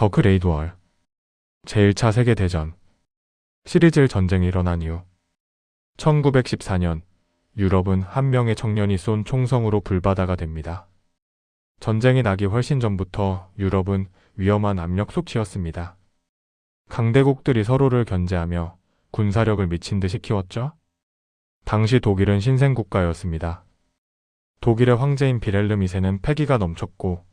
더 그레이드 월 제1차 세계대전 시리즈 전쟁이 일어난 이후 1914년 유럽은 한 명의 청년이 쏜 총성으로 불바다가 됩니다. 전쟁이 나기 훨씬 전부터 유럽은 위험한 압력 속치였습니다. 강대국들이 서로를 견제하며 군사력을 미친 듯이 키웠죠? 당시 독일은 신생국가였습니다. 독일의 황제인 비렐름 2세는 패기가 넘쳤고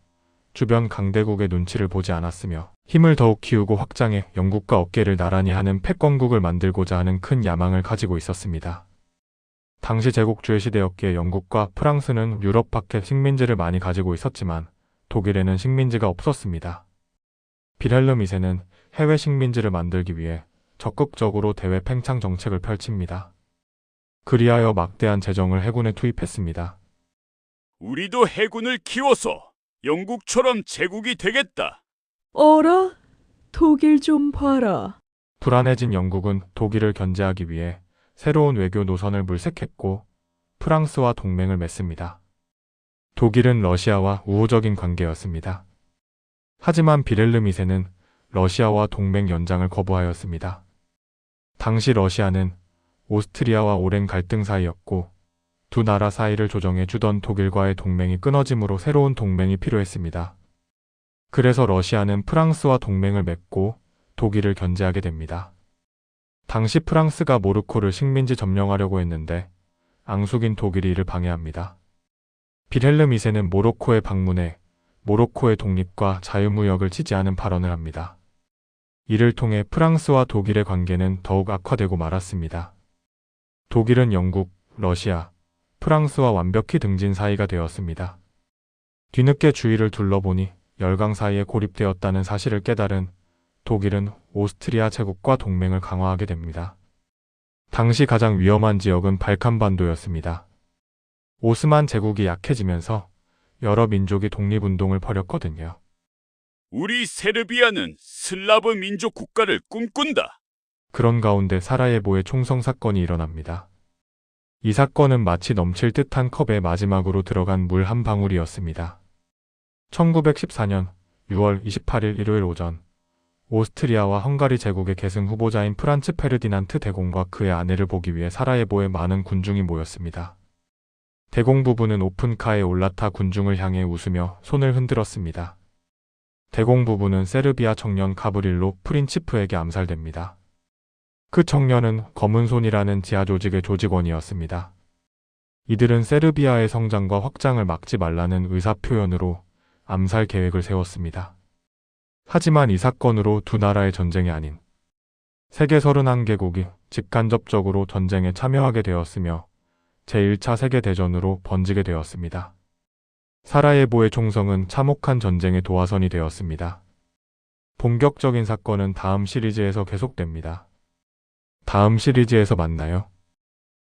주변 강대국의 눈치를 보지 않았으며 힘을 더욱 키우고 확장해 영국과 어깨를 나란히 하는 패권국을 만들고자 하는 큰 야망을 가지고 있었습니다. 당시 제국주의 시대였기에 영국과 프랑스는 유럽 밖에 식민지를 많이 가지고 있었지만 독일에는 식민지가 없었습니다. 비렐름 2세는 해외 식민지를 만들기 위해 적극적으로 대외 팽창 정책을 펼칩니다. 그리하여 막대한 재정을 해군에 투입했습니다. 우리도 해군을 키워서 영국처럼 제국이 되겠다. 어라? 독일 좀 봐라. 불안해진 영국은 독일을 견제하기 위해 새로운 외교 노선을 물색했고 프랑스와 동맹을 맺습니다. 독일은 러시아와 우호적인 관계였습니다. 하지만 비렐름 2세는 러시아와 동맹 연장을 거부하였습니다. 당시 러시아는 오스트리아와 오랜 갈등 사이였고 두 나라 사이를 조정해 주던 독일과의 동맹이 끊어짐으로 새로운 동맹이 필요했습니다. 그래서 러시아는 프랑스와 동맹을 맺고 독일을 견제하게 됩니다. 당시 프랑스가 모로코를 식민지 점령하려고 했는데 앙숙인 독일이 이를 방해합니다. 비렐름 2세는 모로코에 방문해 모로코의 독립과 자유무역을 지지하는 발언을 합니다. 이를 통해 프랑스와 독일의 관계는 더욱 악화되고 말았습니다. 독일은 영국, 러시아, 프랑스와 완벽히 등진 사이가 되었습니다. 뒤늦게 주위를 둘러보니 열강 사이에 고립되었다는 사실을 깨달은 독일은 오스트리아 제국과 동맹을 강화하게 됩니다. 당시 가장 위험한 지역은 발칸반도였습니다. 오스만 제국이 약해지면서 여러 민족이 독립운동을 벌였거든요. 우리 세르비아는 슬라브 민족 국가를 꿈꾼다. 그런 가운데 사라예보의 총성 사건이 일어납니다. 이 사건은 마치 넘칠 듯한 컵에 마지막으로 들어간 물 한 방울이었습니다. 1914년 6월 28일 일요일 오전 오스트리아와 헝가리 제국의 계승 후보자인 프란츠 페르디난트 대공과 그의 아내를 보기 위해 사라예보에 많은 군중이 모였습니다. 대공 부부는 오픈카에 올라타 군중을 향해 웃으며 손을 흔들었습니다. 대공 부부는 세르비아 청년 가브릴로 프린치프에게 암살됩니다. 그 청년은 검은손이라는 지하 조직의 조직원이었습니다. 이들은 세르비아의 성장과 확장을 막지 말라는 의사 표현으로 암살 계획을 세웠습니다. 하지만 이 사건으로 두 나라의 전쟁이 아닌 세계 31개국이 직간접적으로 전쟁에 참여하게 되었으며 제1차 세계대전으로 번지게 되었습니다. 사라예보의 총성은 참혹한 전쟁의 도화선이 되었습니다. 본격적인 사건은 다음 시리즈에서 계속됩니다. 다음 시리즈에서 만나요.